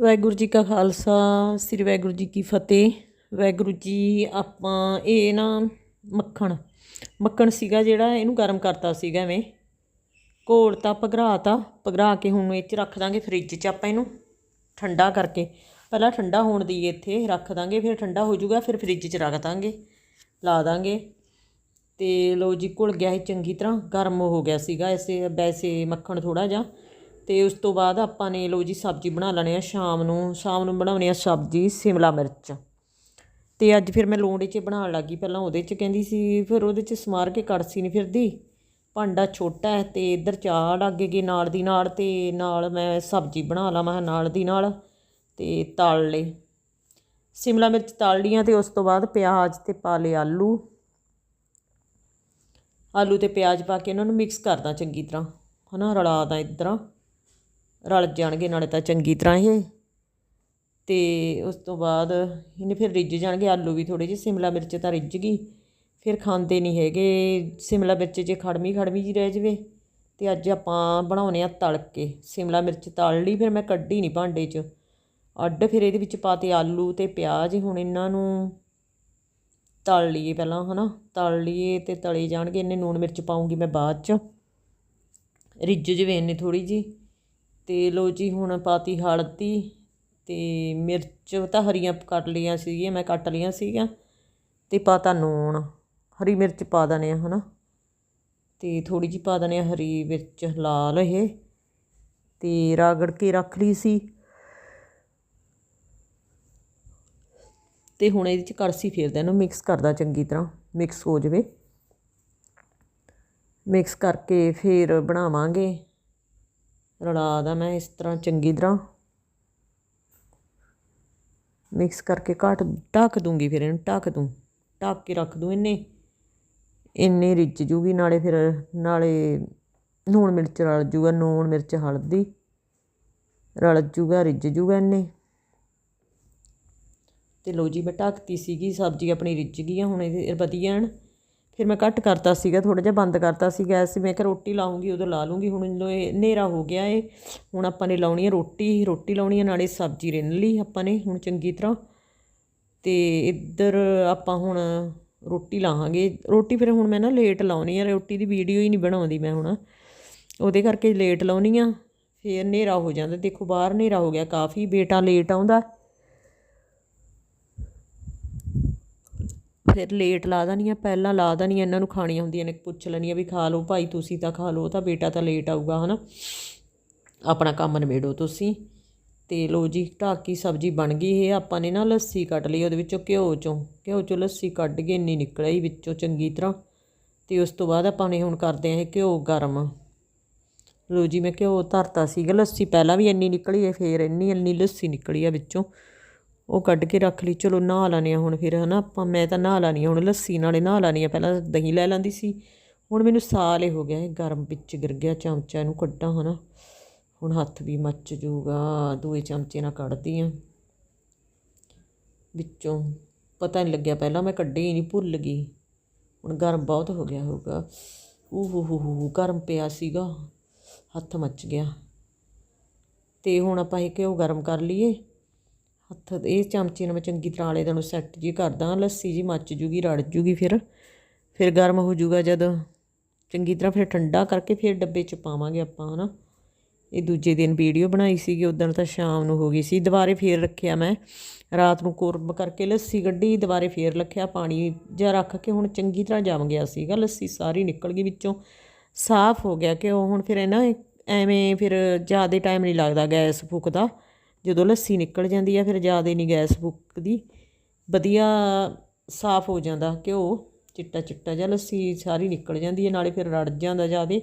ਵਾਹਿਗੁਰੂ ਜੀ ਕਾ ਖਾਲਸਾ, ਸ੍ਰੀ ਵਾਹਿਗੁਰੂ ਜੀ ਕੀ ਫਤਿਹ। ਵਾਹਿਗੁਰੂ ਜੀ, ਆਪਾਂ ਇਹ ਨਾ ਮੱਖਣ ਮੱਖਣ ਸੀਗਾ ਜਿਹੜਾ ਇਹਨੂੰ ਗਰਮ ਕਰਤਾ ਸੀਗਾ ਐਵੇਂ। ਘੋਲਤਾ ਪਘਰਾਤਾ ਪਘਰਾ ਕੇ ਹੁਣ ਇਹ ਚ ਰੱਖ ਦਾਂਗੇ ਫ੍ਰਿਜ 'ਚ ਆਪਾਂ ਇਹਨੂੰ, ਠੰਡਾ ਕਰਕੇ। ਪਹਿਲਾਂ ਠੰਡਾ ਹੋਣ ਦੀ ਇੱਥੇ, ਰੱਖ ਦਾਂਗੇ, ਫਿਰ ਠੰਡਾ ਹੋ ਜਾਊਗਾ, ਫਿਰ ਫ੍ਰਿਜ 'ਚ ਰੱਖ ਦਾਂਗੇ, ਲਾ ਦਾਂਗੇ। ਤੇ ਲੋ ਜੀ, ਘੁਲ ਗਿਆ ਇਹ ਚੰਗੀ ਤਰ੍ਹਾਂ, ਗਰਮ ਹੋ ਗਿਆ ਸੀਗਾ, ਐਸੇ ਵੈਸੇ ਮੱਖਣ ਥੋੜਾ ਜਿਹਾ। ਤੇ ਉਸ ਤੋਂ ਬਾਅਦ ਆਪਾਂ ਨੇ ਲੋ ਜੀ ਸਬਜ਼ੀ ਬਣਾ ਲੈਣੇ ਆ ਸ਼ਾਮ ਨੂੰ। ਸ਼ਾਮ ਨੂੰ ਬਣਾਉਣੀ ਆ ਸਬਜ਼ੀ, ਸਿਮਲਾ ਮਿਰਚ। ਤੇ ਅੱਜ ਫਿਰ ਮੈਂ ਲੋਂਡੇ 'ਚ ਬਣਾਉਣ ਲੱਗੀ। ਪਹਿਲਾਂ ਉਹਦੇ 'ਚ ਕਹਿੰਦੀ ਸੀ, ਫਿਰ ਉਹਦੇ 'ਚ ਸਮਾਰ ਕੇ ਕੜਸੀ ਨਹੀਂ ਫਿਰਦੀ। ਭਾਂਡਾ ਛੋਟਾ ਹੈ ਤੇ ਇੱਧਰ ਚਾਹ ਲੱਗ ਗਈ ਨਾਲ ਦੀ ਨਾਲ ਤੇ ਨਾਲ ਮੈਂ ਸਬਜ਼ੀ ਬਣਾ ਲਵਾਂ ਨਾਲ ਦੀ ਨਾਲ ਤੇ ਤਲ ਲਏ ਸਿਮਲਾ ਮਿਰਚ ਤਲ ਲੀਆਂ ਤੇ ਉਸ ਤੋਂ ਬਾਅਦ ਪਿਆਜ਼ ਤੇ ਪਾ ਲਏ ਆਲੂ। ਆਲੂ ਤੇ ਪਿਆਜ਼ ਪਾ ਕੇ ਇਹਨਾਂ ਨੂੰ ਮਿਕਸ ਕਰਦਾ ਚੰਗੀ ਤਰ੍ਹਾਂ। ਹਨਾ, ਰਲਾ ਦਾ ਇਧਰ। ਰਲ ਜਾਣਗੇ, ਨਾਲੇ ਤਾਂ ਚੰਗੀ ਤਰ੍ਹਾਂ ਇਹ ਤੇ ਉਸ ਤੋਂ ਬਾਅਦ ਇਹਨੇ ਫਿਰ ਰਿੱਝ ਜਾਣਗੇ, ਆਲੂ ਵੀ ਥੋੜੇ ਜਿਹੇ, ਸਿਮਲਾ ਮਿਰਚ ਤਾਂ ਰਿੱਝ ਗਈ। ਫਿਰ ਖਾਂਦੇ ਨਹੀਂ ਹੈਗੇ, ਸਿਮਲਾ ਮਿਰਚ ਜੇ ਖੜਮੀ ਖੜਮੀ ਜੀ ਰਹਿ ਜਵੇ। ਤੇ ਅੱਜ ਆਪਾਂ ਬਣਾਉਨੇ ਆ ਤਲ ਕੇ ਸਿਮਲਾ ਮਿਰਚ ਤਲ ਲਈ, ਫਿਰ ਮੈਂ ਕੱਢੀ ਨਹੀਂ ਭਾਂਡੇ 'ਚ। ਅੱਡ ਫਿਰ ਇਹਦੇ ਵਿੱਚ ਪਾਤੇ ਆਲੂ ਤੇ ਪਿਆਜ਼, ਹੁਣ ਇਹਨਾਂ ਨੂੰ ਤਲ ਲਈਏ ਪਹਿਲਾਂ, ਹਨਾ। ਤਲ ਲਈਏ ਤੇ ਤਲੇ ਜਾਣਗੇ ਇਹਨੇ ਨੂਣ ਮਿਰਚ ਪਾਉਂਗੀ ਮੈਂ ਬਾਅਦ 'ਚ। ਰਿੱਝ ਜਵੇ ਇਹਨੇ ਥੋੜੀ ਜੀ ਅਤੇ ਲੋ ਜੀ, ਹੁਣ ਪਾਤੀ ਹਲਦੀ ਅਤੇ ਮਿਰਚ ਤਾਂ ਹਰੀਆਂ ਕੱਟ ਲਈਆਂ ਸੀਗੀਆਂ, ਮੈਂ ਕੱਟ ਲਈਆਂ ਸੀਗੀਆਂ ਤੇ ਪਾਤਾ ਨੂਣ। ਹਰੀ ਮਿਰਚ ਪਾ ਦਨੇ ਆ, ਹਨਾ? ਅਤੇ ਥੋੜ੍ਹੀ ਜਿਹੀ ਪਾ ਦਨੇ ਆ ਹਰੀ ਮਿਰਚ ਲਾਲ ਇਹ ਅਤੇ ਰਗੜ ਕੇ ਰੱਖ ਲਈ ਸੀ। ਤੇ ਹੁਣ ਇਹਦੇ ਚ ਕੜਸੀ ਫੇਰਦਾ ਇਹਨੂੰ ਮਿਕਸ ਕਰਦਾ ਚੰਗੀ ਤਰ੍ਹਾਂ ਮਿਕਸ ਹੋ ਜਵੇ। ਮਿਕਸ ਕਰਕੇ ਫਿਰ ਬਣਾਵਾਂਗੇ। ਰਲਾ ਦਾ ਮੈਂ ਇਸ ਤਰ੍ਹਾਂ ਚੰਗੀ ਤਰ੍ਹਾਂ। ਮਿਕਸ ਕਰਕੇ ਘੱਟ ਢੱਕ ਦੂੰਗੀ ਫਿਰ ਇਹਨੂੰ, ਢੱਕ ਦੂੰ, ਢੱਕ ਕੇ ਰੱਖ ਦੂੰ ਇਹਨੇ ਇੰਨੇ ਰਿੱਝ ਜੂਗੀ, ਨਾਲੇ ਫਿਰ ਨਾਲੇ ਲੂਣ ਮਿਰਚ ਰਲ ਜੂਗਾ ਲੂਣ ਮਿਰਚ ਹਲਦੀ ਰਲ ਜੂਗਾ, ਰਿੱਝ ਜੂਗਾ ਇੰਨੇ। ਤੇ ਲੋ ਜੀ, ਮੈਂ ਢੱਕਤੀ ਸੀਗੀ, ਸਬਜ਼ੀ ਆਪਣੀ ਰਿੱਝ ਗਈ ਆ, ਹੁਣ ਇਹ ਵਧੀਆ ਹਨ। ਫਿਰ ਮੈਂ ਘੱਟ ਕਰਤਾ ਸੀਗਾ ਥੋੜਾ ਜਿਹਾ ਬੰਦ ਕਰਤਾ ਸੀ ਗੈਸ ਮੈਂ ਕਿ ਰੋਟੀ ਲਾਉਂਗੀ, ਉਦੋਂ ਲਾ ਲੂੰਗੀ। ਹੁਣ ਜਦੋਂ ਇਹ ਹਨੇਰਾ ਹੋ ਗਿਆ ਏ। ਹੁਣ ਆਪਾਂ ਨੇ ਲਾਉਣੀ ਹੈ ਰੋਟੀ ਰੋਟੀ ਲਾਉਣੀ ਹੈ ਨਾਲੇ ਸਬਜ਼ੀ ਰਿੰਨ ਲਈ ਆਪਾਂ ਨੇ ਹੁਣ ਚੰਗੀ ਤਰ੍ਹਾਂ। ਤੇ ਇੱਧਰ ਆਪਾਂ ਹੁਣ ਰੋਟੀ ਲਾਹਾਂਗੇ ਰੋਟੀ ਫਿਰ ਹੁਣ ਮੈਂ ਨਾ ਲੇਟ ਲਾਉਣੀ ਆ, ਰੋਟੀ ਦੀ ਵੀਡੀਓ ਹੀ ਨਹੀਂ ਬਣਾਉਂਦੀ ਮੈਂ ਹੁਣ। ਉਹਦੇ ਕਰਕੇ ਲੇਟ ਲਾਉਣੀ ਆ, ਫਿਰ ਹਨੇਰਾ ਹੋ ਜਾਂਦਾ। ਦੇਖੋ, ਬਾਹਰ ਹਨੇਰਾ ਹੋ ਗਿਆ ਕਾਫੀ, ਬੇਟਾ ਲੇਟ ਆਉਂਦਾ। ਫਿਰ ਲੇਟ ਲਾ ਦਣੀ ਆ ਪਹਿਲਾਂ ਲਾ ਦਣੀ ਇਹਨਾਂ ਨੂੰ ਖਾਣੀਆਂ ਹੁੰਦੀਆਂ ਨੇ, ਪੁੱਛ ਲੈਣੀ ਵੀ ਖਾ ਲਓ, ਭਾਈ ਤੁਸੀਂ ਤਾਂ ਖਾ ਲਓ ਤਾਂ ਬੇਟਾ ਤਾਂ ਲੇਟ ਆਊਗਾ, ਹਨਾ? ਆਪਣਾ ਕੰਮ ਨਿਬੇੜੋ ਤੁਸੀਂ। ਤੇ ਲੋ ਜੀ, ਢਾਕੀ ਸਬਜ਼ੀ ਬਣ ਗਈ ਇਹ, ਆਪਾਂ ਨੇ ਨਾ ਲੱਸੀ ਕੱਢ ਲਈ ਉਹਦੇ ਵਿੱਚੋਂ ਘਿਓ ਚੋਂ। ਘਿਓ ਚੋਂ ਲੱਸੀ ਕੱਢ ਕੇ ਇੰਨੀ ਨਿਕਲ ਆਈ ਵਿੱਚੋਂ ਚੰਗੀ ਤਰ੍ਹਾਂ। ਤੇ ਉਸ ਤੋਂ ਬਾਅਦ ਆਪਾਂ ਨੇ ਹੁਣ ਕਰਦੇ ਆਂ ਇਹ ਘਿਓ ਗਰਮ। ਲੋ ਜੀ, ਮੈਂ ਘਿਓ ਧਰਤਾ ਸੀਗਾ, ਲੱਸੀ ਪਹਿਲਾਂ ਵੀ ਇੰਨੀ ਨਿਕਲੀ ਹੈ, ਫੇਰ ਇੰਨੀ ਇੰਨੀ ਲੱਸੀ ਨਿਕਲੀ ਆ ਵਿੱਚੋਂ। ਉਹ ਕੱਢ ਕੇ ਰੱਖ ਲਈ, ਚਲੋ ਨਹਾ ਲਾਨੇ ਆ ਹੁਣ ਫਿਰ, ਹਨਾ, ਆਪਾਂ ਮੈਂ ਤਾਂ ਨਹਾ ਲਾਨੀ ਆ ਹੁਣ ਲੱਸੀ ਨਾਲੇ ਨਹਾ ਲਾਨੀ ਆ ਪਹਿਲਾਂ ਦਹੀਂ ਲੈ ਲੈਂਦੀ ਸੀ, ਹੁਣ ਮੈਨੂੰ ਸਾਲ ਹੀ ਹੋ ਗਿਆ, ਇਹ ਗਰਮ ਵਿੱਚ ਗਿਰ ਗਿਆ ਚਮਚਾ ਇਹਨੂੰ ਕੱਢਾਂ, ਹਨਾ, ਹੁਣ ਹੱਥ ਵੀ ਮੱਚ ਜੂਗਾ ਦੂਏ ਚਮਚੇ ਨਾਲ ਕੱਢਦੀ ਆ ਵਿੱਚੋਂ ਪਤਾ ਨਹੀਂ ਲੱਗਿਆ, ਪਹਿਲਾਂ ਮੈਂ ਕੱਢੀ ਹੀ ਨਹੀਂ, ਭੁੱਲ ਗਈ, ਹੁਣ ਗਰਮ ਬਹੁਤ ਹੋ ਗਿਆ ਹੋਊਗਾ। ਊ ਹੋ ਹੋ ਹੋ, ਗਰਮ ਪਿਆ ਸੀਗਾ, ਹੱਥ ਮੱਚ ਗਿਆ। ਤੇ ਹੁਣ ਆਪਾਂ ਇਹ ਘਿਓ ਗਰਮ ਕਰ ਲਈਏ। ਹੱਥ ਇਹ ਚਮਚੇ ਨਾਲ ਮੈਂ ਚੰਗੀ ਤਰ੍ਹਾਂ ਆਲੇ ਨੂੰ ਸੈੱਟ ਜੀ ਕਰਦਾ, ਲੱਸੀ ਜੀ ਮੱਚ ਜੂਗੀ, ਰੜ ਜੂਗੀ ਫਿਰ। ਫਿਰ ਗਰਮ ਹੋ ਜੂਗਾ ਜਦ। ਚੰਗੀ ਤਰ੍ਹਾਂ ਫਿਰ ਠੰਡਾ ਕਰਕੇ ਫਿਰ ਡੱਬੇ 'ਚ ਪਾਵਾਂਗੇ ਆਪਾਂ, ਹਨਾ। ਇਹ ਦੂਜੇ ਦਿਨ ਵੀਡੀਓ ਬਣਾਈ ਸੀਗੀ ਉਦੋਂ ਤਾਂ ਸ਼ਾਮ ਨੂੰ ਹੋ ਗਈ ਸੀ। ਦੁਬਾਰੇ ਫੇਰ ਰੱਖਿਆ ਮੈਂ। ਰਾਤ ਨੂੰ ਕੋਰਬ ਕਰਕੇ ਲੱਸੀ ਗੱਡੀ ਦੁਬਾਰੇ ਫੇਰ ਰੱਖਿਆ। ਪਾਣੀ ਜਿਹਾ ਰੱਖ ਕੇ ਹੁਣ ਚੰਗੀ ਤਰ੍ਹਾਂ ਜੰਮ ਗਿਆ ਸੀਗਾ। ਲੱਸੀ ਸਾਰੀ ਨਿਕਲ ਗਈ ਵਿੱਚੋਂ। ਸਾਫ਼ ਹੋ ਗਿਆ ਕਿ ਉਹ ਹੁਣ ਫਿਰ ਇਹ ਨਾ, ਐਵੇਂ ਫਿਰ ਜ਼ਿਆਦਾ ਟਾਈਮ ਨਹੀਂ ਲੱਗਦਾ ਗੈਸ ਫੁੱਕਦਾ। ਜਦੋਂ ਲੱਸੀ ਨਿਕਲ ਜਾਂਦੀ ਆ, ਫਿਰ ਜ਼ਿਆਦਾ ਨਹੀਂ ਗੈਸ ਫੁੱਕਦੀ। ਵਧੀਆ ਸਾਫ਼ ਹੋ ਜਾਂਦਾ ਘਿਓ, ਚਿੱਟਾ ਚਿੱਟਾ ਜਿਹਾ ਲੱਸੀ ਸਾਰੀ ਨਿਕਲ ਜਾਂਦੀ ਹੈ ਨਾਲੇ ਫਿਰ ਰੜ ਜਾਂਦਾ ਜ਼ਿਆਦਾ।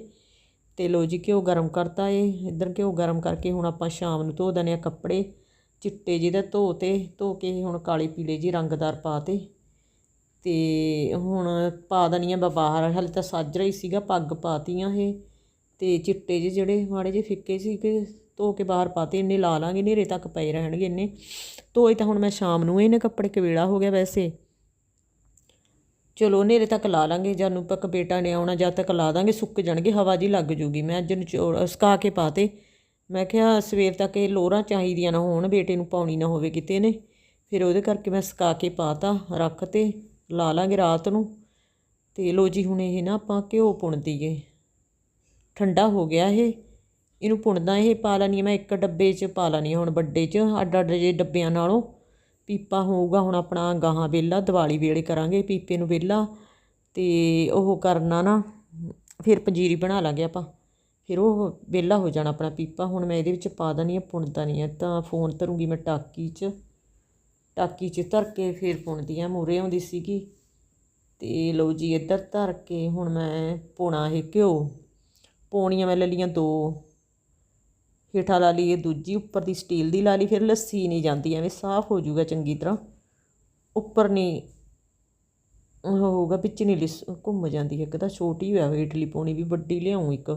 ਤੇ ਲੋ ਜੀ, ਘਿਓ ਗਰਮ ਕਰਤਾ ਏ ਇੱਧਰ ਘਿਓ ਗਰਮ ਕਰਕੇ ਹੁਣ ਆਪਾਂ ਸ਼ਾਮ ਨੂੰ ਧੋ ਦਨੇ ਆ ਕੱਪੜੇ। ਚਿੱਟੇ ਜਿਹੇ ਦਾ ਧੋ ਤੇ, ਧੋ ਕੇ ਹੁਣ ਕਾਲੇ ਪੀਲੇ ਜੀ ਰੰਗਦਾਰ ਪਾਤੇ ਤੇ। ਹੁਣ ਪਾ ਦਨੀਆਂ ਬਾ ਬਾਹਰ, ਹਲੇ ਤਾਂ ਸੱਜ ਹੀ ਸੀਗਾ, ਪੱਗ ਪਾਤੀਆਂ ਇਹ। ਤੇ ਚਿੱਟੇ ਜਿਹੇ ਜਿਹੜੇ ਮਾੜੇ ਜਿਹੇ ਫਿੱਕੇ ਸੀ ਕਿ ਧੋ ਕੇ ਬਾਹਰ ਪਾਤੇ ਇੰਨੇ ਲਾ ਲਾਂਗੇ ਨੇਰੇ ਤੱਕ ਪਏ ਰਹਿਣਗੇ ਇੰਨੇ। ਧੋਏ ਤਾਂ ਹੁਣ ਮੈਂ ਸ਼ਾਮ ਨੂੰ ਇਹਨੇ ਕੱਪੜੇ ਕਵੇਲਾ ਹੋ ਗਿਆ ਵੈਸੇ। ਚਲੋ ਹਨੇਰੇ ਤੱਕ ਲਾ ਲਾਂਗੇ, ਜਦ ਨੂੰ ਤੱਕ ਬੇਟਾ ਨੇ ਆਉਣਾ, ਜਦ ਤੱਕ ਲਾ ਦਾਂਗੇ, ਸੁੱਕ ਜਾਣਗੇ, ਹਵਾ ਜੀ ਲੱਗ ਜੂਗੀ। ਮੈਂ ਅੱਜ ਨਿਚੋੜ ਸੁਕਾ ਕੇ ਪਾਤੇ ਮੈਂ ਕਿਹਾ ਸਵੇਰ ਤੱਕ ਇਹ ਲੋਰਾਂ ਚਾਹੀਦੀਆਂ ਨਾ ਹੋਣ, ਬੇਟੇ ਨੂੰ ਪਾਉਣੀ ਨਾ ਹੋਵੇ ਕਿਤੇ ਨੇ ਫਿਰ ਉਹਦੇ ਕਰਕੇ ਮੈਂ ਸੁਕਾ ਕੇ ਪਾਤਾ ਰੱਖ ਤੇ ਲਾ ਲਾਂਗੇ ਰਾਤ ਨੂੰ। ਤੇ ਲੋ ਜੀ, ਹੁਣ ਇਹ ਨਾ ਆਪਾਂ ਘਿਓ ਪੁਣ ਦਈਏ। ਠੰਡਾ ਹੋ ਗਿਆ ਇਹ। ਇਹਨੂੰ ਪੁਣਦਾ ਇਹ, ਪਾ ਲੈਣੀ ਮੈਂ ਇੱਕ ਡੱਬੇ 'ਚ ਪਾ ਲੈਣੀ ਹੁਣ ਵੱਡੇ 'ਚ ਅੱਡ ਅੱਡ ਜੇ ਡੱਬਿਆਂ ਨਾਲੋਂ। ਪੀਪਾ ਹੋਊਗਾ ਹੁਣ ਆਪਣਾ ਗਾਹਾਂ ਵੇਲਾ, ਦੀਵਾਲੀ ਵੇਲੇ ਕਰਾਂਗੇ ਪੀਪੇ ਨੂੰ ਵੇਲਾ। ਤੇ ਉਹ ਕਰਨਾ ਨਾ, ਫਿਰ ਪੰਜੀਰੀ ਬਣਾ ਲਾਂਗੇ ਆਪਾਂ। ਫਿਰ ਉਹ ਵੇਲਾ ਹੋ ਜਾਣਾ ਆਪਣਾ ਪੀਪਾ, ਹੁਣ ਮੈਂ ਇਹਦੇ ਵਿੱਚ ਪਾ ਦਣੀ ਆ, ਪੁਣਦਾ ਨਹੀਂ ਆ, ਤਾਂ ਫੋਨ ਧਰੂੰਗੀ ਮੈਂ ਟਾਕੀ 'ਚ। ਟਾਕੀ 'ਚ ਧਰ ਕੇ ਫਿਰ ਪੁਣਦੀ ਆ ਮੂਰੇ ਆਉਂਦੀ ਸੀਗੀ। ਤੇ ਲਓ ਜੀ ਇੱਧਰ ਧਰ ਕੇ ਹੁਣ ਮੈਂ ਪੋਣਾ ਇਹ ਘਿਓ। ਪੋਣੀਆਂ ਮੈਂ ਲੈ ਲਈਆਂ ਦੋ। ਹੇਠਾਂ ਲਾ ਲਈ ਇਹ ਦੂਜੀ ਉੱਪਰ ਦੀ ਸਟੀਲ ਦੀ ਲਾ ਲਈ, ਫਿਰ ਲੱਸੀ ਨਹੀਂ ਜਾਂਦੀ, ਐਵੇਂ ਸਾਫ਼ ਹੋ ਜਾਊਗਾ ਚੰਗੀ ਤਰ੍ਹਾਂ। ਉੱਪਰ ਨਹੀਂ ਹੋਊਗਾ, ਵਿੱਚ ਨਹੀਂ ਲਿਸ, ਘੁੰਮ ਜਾਂਦੀ ਇੱਕ ਤਾਂ, ਛੋਟੀ ਹੋਇਆ ਹੋਈ ਇਡਲੀ ਪਾਉਣੀ ਵੀ, ਵੱਡੀ ਲਿਆਉਂ ਇੱਕ,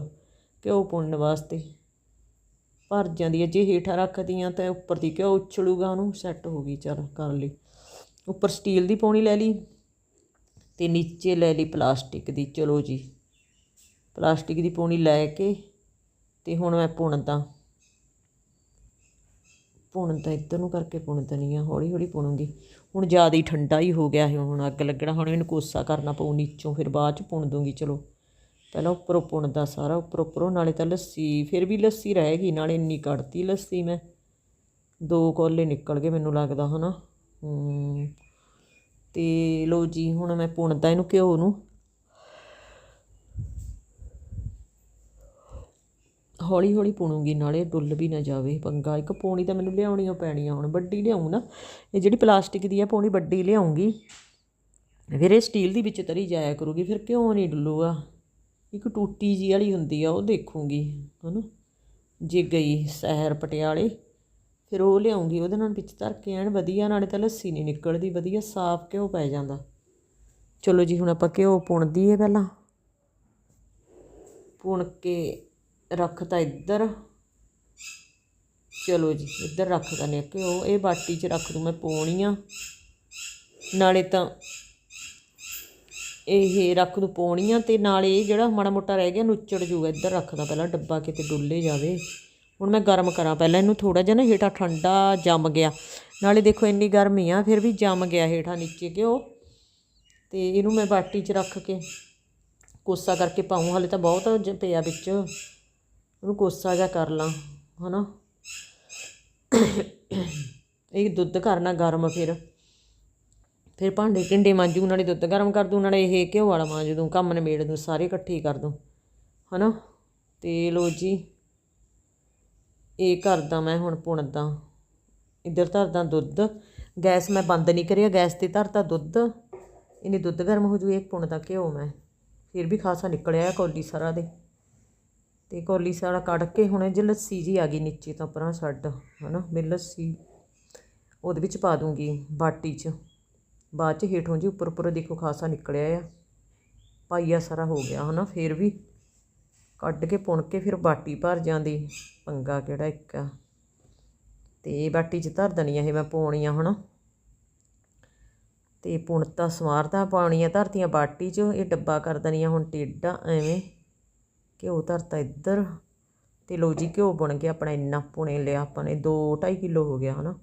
ਘਿਓ ਪੁੰਨ ਵਾਸਤੇ। ਭਰ ਜਾਂਦੀ ਹੈ ਜੇ ਹੇਠਾਂ ਰੱਖਦੀਆਂ ਤਾਂ ਉੱਪਰ ਦੀ ਘਿਓ ਉਛਲੂਗਾ ਉਹਨੂੰ ਸੈੱਟ ਹੋ ਗਈ, ਚਲ ਕਰ ਲਈ। ਉੱਪਰ ਸਟੀਲ ਦੀ ਪੌਣੀ ਲੈ ਲਈ ਤੇ ਨੀਚੇ ਲੈ ਲਈ ਪਲਾਸਟਿਕ ਦੀ, ਚਲੋ ਜੀ। ਪਲਾਸਟਿਕ ਦੀ ਪੌਣੀ ਲੈ ਕੇ ਤੇ ਹੁਣ ਮੈਂ ਪੁਣਦਾ ਪੁਣਦਾ ਇੱਧਰ ਨੂੰ ਕਰਕੇ ਪੁਣ ਦੇਣੀ ਆ, ਹੌਲੀ ਹੌਲੀ ਪੁਣੂੰਗੀ। ਹੁਣ ਜ਼ਿਆਦਾ ਹੀ ਠੰਡਾ ਹੀ ਹੋ ਗਿਆ ਹੈ ਹੁਣ ਅੱਗ ਲੱਗਣਾ, ਹੁਣ ਇਹਨੂੰ ਕੋਸਾ ਕਰਨਾ ਪਊ ਨੀਚੋਂ, ਫਿਰ ਬਾਅਦ ਚ ਪੁਣ ਦੂੰਗੀ, ਚਲੋ। ਪਹਿਲਾਂ ਉੱਪਰੋਂ ਪੁਣਦਾ ਸਾਰਾ, ਉੱਪਰੋਂ ਉੱਪਰੋਂ, ਨਾਲੇ ਤਾਂ ਲੱਸੀ, ਫਿਰ ਵੀ ਲੱਸੀ ਰਹੇਗੀ ਨਾਲੇ ਇੰਨੀ ਕੱਢਤੀ ਲੱਸੀ ਮੈਂ। ਦੋ ਕੋਲੇ ਨਿਕਲ ਗਏ ਮੈਨੂੰ ਲੱਗਦਾ, ਹਨਾ। ਹੂੰ, ਤੇ ਲੋ ਜੀ, ਹੁਣ ਮੈਂ ਪੁਣਦਾ ਇਹਨੂੰ ਘਿਓ ਨੂੰ। ਹੌਲੀ ਹੌਲੀ ਪੁਣੂਗੀ, ਨਾਲੇ ਡੁੱਲ ਵੀ ਨਾ ਜਾਵੇ ਪੰਗਾ। ਇੱਕ ਪੌਣੀ ਤਾਂ ਮੈਨੂੰ ਲਿਆਉਣੀ ਓ ਪੈਣੀ ਆ ਹੁਣ ਵੱਡੀ ਲਿਆਉਂ ਨਾ। ਇਹ ਜਿਹੜੀ ਪਲਾਸਟਿਕ ਦੀ ਆ ਪੌਣੀ ਵੱਡੀ ਲਿਆਉਂਗੀ ਫਿਰ ਇਹ ਸਟੀਲ ਦੀ ਵਿੱਚ ਤਰੀ ਜਾਇਆ ਕਰੂਗੀ, ਫਿਰ ਕਿਉਂ ਨਹੀਂ ਡੁੱਲੂਗਾ? ਇੱਕ ਟੂਟੀ ਜੀ ਵਾਲੀ ਹੁੰਦੀ ਆ, ਉਹ ਦੇਖੂੰਗੀ, ਹਨਾ? ਜੇ ਗਈ ਸ਼ਹਿਰ ਪਟਿਆਲੇ, ਫਿਰ ਉਹ ਲਿਆਉਂਗੀ ਉਹਦੇ ਨਾਲ ਵਿੱਚ ਧਰ ਕੇ ਐਨ ਵਧੀਆ, ਨਾਲੇ ਤਾਂ ਲੱਸੀ ਨਹੀਂ ਨਿਕਲਦੀ, ਵਧੀਆ ਸਾਫ਼ ਘਿਓ ਪੈ ਜਾਂਦਾ। ਚਲੋ ਜੀ, ਹੁਣ ਆਪਾਂ ਘਿਓ ਪੁਣਦੀ ਹੈ ਪਹਿਲਾਂ। ਪੁਣ ਕੇ ਰੱਖਤਾ ਇੱਧਰ। ਚਲੋ ਜੀ, ਇੱਧਰ ਰੱਖ ਦਨੇ ਆ ਘਿਓ ਇਹ ਬਾਟੀ 'ਚ ਰੱਖ ਦੂੰ, ਮੈਂ ਪੌਣੀਆਂ ਨਾਲੇ ਤਾਂ ਇਹ ਰੱਖ ਦੂੰ ਪਾਉਣੀ ਆ ਤੇ ਨਾਲੇ ਇਹ ਜਿਹੜਾ ਮਾੜਾ ਮੋਟਾ ਰਹਿ ਗਿਆ, ਨੁੱਚੜ ਜੂਗਾ। ਇੱਧਰ ਰੱਖਦਾ ਪਹਿਲਾਂ ਡੱਬਾ ਕਿਤੇ ਡੁੱਲੇ ਜਾਵੇ। ਹੁਣ ਮੈਂ ਗਰਮ ਕਰਾਂ ਪਹਿਲਾਂ, ਇਹਨੂੰ ਥੋੜਾ ਜਿਹਾ ਨਾ ਹੇਠਾਂ ਠੰਡਾ ਜੰਮ ਗਿਆ। ਨਾਲੇ ਦੇਖੋ ਇੰਨੀ ਗਰਮੀ ਆ, ਫਿਰ ਵੀ ਜੰਮ ਗਿਆ ਹੇਠਾਂ ਨੀਚੇ ਘਿਓ। ਤੇ ਇਹਨੂੰ ਮੈਂ ਬਾਟੀ 'ਚ ਰੱਖ ਕੇ ਕੋਸਾ ਕਰਕੇ ਪਾਉਂ, ਹਲੇ ਤਾਂ ਬਹੁਤ ਪਿਆ ਵਿੱਚ। ਉਹਨੂੰ ਕੋਸਾ ਜਿਹਾ ਕਰ ਲਾਂ, ਹਨਾ? ਇਹ ਦੁੱਧ ਕਰਨਾ ਗਰਮ ਫਿਰ। ਫਿਰ ਭਾਂਡੇ ਢਿੰਡੇ ਮਾਂਜੂ ਨਾਲੇ ਦੁੱਧ ਗਰਮ ਕਰ ਦੂੰ ਨਾਲੇ ਇਹ ਘਿਓ ਵਾਲਾ ਮਾਂਜ ਦੂੰ, ਕੰਮ ਨਿਬੇੜ ਦੂੰ, ਸਾਰੇ ਇਕੱਠੇ ਕਰ ਦੂੰ, ਹਨਾ? ਤੇ ਲੋ ਜੀ, ਇਹ ਕਰਦਾ ਮੈਂ ਹੁਣ ਪੁਣਦਾ। ਇੱਧਰ ਧਰਦਾ ਦੁੱਧ। ਗੈਸ ਮੈਂ ਬੰਦ ਨਹੀਂ ਕਰਿਆ, ਗੈਸ ਤੇ ਧਰਤਾ ਦੁੱਧ। ਇਹਨੇ ਦੁੱਧ ਗਰਮ ਹੋ ਜੂ ਇਹ ਪੁਣਦਾ ਘਿਓ ਮੈਂ। ਫਿਰ ਵੀ ਖਾਸਾ ਨਿਕਲਿਆ ਹੈ ਕੌਲੀ ਸਾਰਾ ਦੇ। ਤੇ ਕੌਲੀ ਸਾਰਾ ਕੱਢ ਕੇ ਹੁਣ ਇਹ 'ਚ ਲੱਸੀ ਜੀ ਆ ਗਈ ਨੀਚੇ ਤੋਂ ਪਰਾਂ ਛੱਡ ਹਨਾ ਮੈਂ ਲੱਸੀ। ਉਹਦੇ ਵਿੱਚ ਪਾ ਦੂੰਗੀ ਬਾਟੀ 'ਚ। ਬਾਅਦ 'ਚ ਹੇਠੋਂ ਜੀ ਉੱਪਰ ਉੱਪਰ ਦੇਖੋ ਖਾਸਾ ਨਿਕਲਿਆ ਆ। ਪਾਈਆ ਸਾਰਾ ਹੋ ਗਿਆ, ਹਨਾ, ਫਿਰ ਵੀ ਕੱਢ ਕੇ ਪੁਣ ਕੇ ਫਿਰ ਬਾਟੀ ਭਰ ਜਾਂਦੀ, ਪੰਗਾ ਕਿਹੜਾ ਇੱਕ ਆ। ਤੇ ਬਾਟੀ 'ਚ ਧਰ ਦਣੀ ਇਹ ਮੈਂ ਪਾਉਣੀਆਂ ਹਨਾ। ਤੇ ਪੁਣਤਾ ਸਵਾਰਦਾ ਪਾਉਣੀਆਂ, ਧਰਤੀਆਂ ਬਾਟੀ 'ਚ, ਇਹ ਡੱਬਾ ਕਰ ਦਣੀਆਂ ਹੁਣ ਟੇਡਾ ਐਵੇਂ। ਘਿਓ ਧਰਤਾ ਇੱਧਰ ਤੇ ਲੋ ਜੀ ਘਿਓ ਬਣ ਗਿਆ ਆਪਣਾ ਇੰਨਾ ਪੁਣੇ ਲਿਆ ਆਪਾਂ ਨੇ 2 2.5 ਕਿਲੋ ਹੋ ਗਿਆ ਹਨਾ।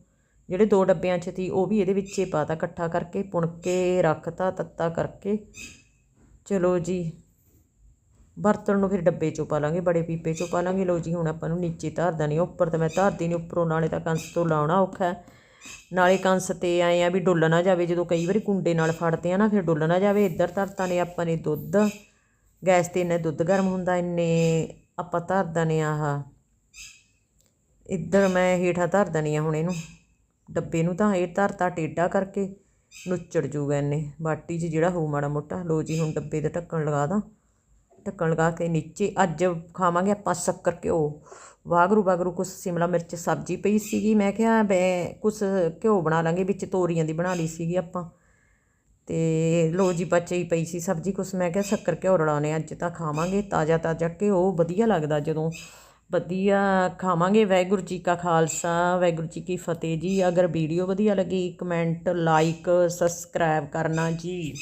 ਜਿਹੜੇ ਦੋ ਡੱਬਿਆਂ 'ਚ ਸੀ ਉਹ ਵੀ ਇਹਦੇ ਵਿੱਚ ਹੀ ਪਾਤਾ ਇਕੱਠਾ ਕਰਕੇ ਪੁਣ ਕੇ ਰੱਖਤਾ, ਤੱਤਾ ਕਰਕੇ। ਚਲੋ ਜੀ, ਬਰਤਨ ਨੂੰ ਫਿਰ ਡੱਬੇ 'ਚੋਂ ਪਾ ਲਾਂਗੇ, ਬੜੇ ਪੀਪੇ 'ਚੋਂ ਪਾ ਲਾਂਗੇ। ਲੋ ਜੀ, ਹੁਣ ਆਪਾਂ ਨੂੰ ਨੀਚੇ ਧਰ ਨਹੀਂ ਉੱਪਰ ਤਾਂ ਮੈਂ ਧਰਦੀ ਨਹੀਂ ਉੱਪਰੋਂ ਨਾਲੇ ਤਾਂ ਕੰਸ ਤੋਂ ਲਾਉਣਾ ਔਖਾ ਨਾਲੇ ਕੰਸ ਤੇ ਆਏ ਆ ਵੀ ਡੁੱਲ ਨਾ ਜਾਵੇ, ਜਦੋਂ ਕਈ ਵਾਰੀ ਕੁੰਡੇ ਨਾਲ ਫੜਦੇ ਆ ਨਾ, ਫਿਰ ਡੁੱਲ ਨਾ ਜਾਵੇ। ਇੱਧਰ ਧਰਤਾ ਨੇ ਆਪਾਂ ਨੇ ਦੁੱਧ। ਗੈਸ ਤੇ ਇੰਨੇ ਦੁੱਧ ਗਰਮ ਹੁੰਦਾ, ਇੰਨੇ ਆਪਾਂ ਧਰ ਦਨੇ ਆਹ। ਇੱਧਰ ਮੈਂ ਹੇਠਾਂ ਧਰ ਦਨੀ ਆ ਹੁਣ ਇਹਨੂੰ। ਡੱਬੇ ਨੂੰ ਤਾਂ ਇਹ ਧਰਤਾ ਟੇਢਾ ਕਰਕੇ ਨੁੱਚੜ ਜੂਗਾ ਇੰਨੇ ਬਾਟੀ 'ਚ ਜਿਹੜਾ ਹੋਊ ਮਾੜਾ ਮੋਟਾ। ਲੋ ਜੀ, ਹੁਣ ਡੱਬੇ ਦਾ ਢੱਕਣ ਲਗਾ ਦਾਂ। ਢੱਕਣ ਲਗਾ ਕੇ ਨੀਚੇ ਅੱਜ ਖਾਵਾਂਗੇ ਆਪਾਂ ਸ਼ੱਕਰ ਘਿਓ। ਵਾਗਰੂ ਵਾਗਰੂ ਕੁਛ ਸਿਮਲਾ ਮਿਰਚ ਸਬਜ਼ੀ ਪਈ ਸੀਗੀ। ਮੈਂ ਕਿਹਾ ਮੈਂ ਕੁਛ ਘਿਓ ਬਣਾ ਲਾਂਗੇ, ਵਿੱਚ ਤੋਰੀਆਂ ਦੀ ਬਣਾ ਲਈ ਸੀਗੀ ਆਪਾਂ। ਤੇ ਲੋ ਜੀ ਬੱਚੇ ਹੀ ਪਈ ਸੀ ਸਬਜ਼ੀ ਕੁਛ ਮੈਂ ਕਿਹਾ ਸ਼ੱਕਰ ਘਿਓ ਰਲਾਉਣੇ ਅੱਜ ਤਾਂ ਖਾਵਾਂਗੇ ਤਾਜ਼ਾ ਤਾਜ਼ਾ ਘਿਓ, ਵਧੀਆ ਲੱਗਦਾ ਜਦੋਂ। ਵਧੀਆ ਖਾਵਾਂਗੇ, ਵਾਹਿਗੁਰੂ ਜੀ ਕਾ ਖਾਲਸਾ, ਵਾਹਿਗੁਰੂ ਜੀ ਕੀ ਫਤਿਹ ਜੀ। ਅਗਰ ਵੀਡੀਓ ਵਧੀਆ ਲੱਗੀ ਕਮੈਂਟ ਲਾਈਕ ਸਬਸਕ੍ਰਾਈਬ ਕਰਨਾ ਜੀ।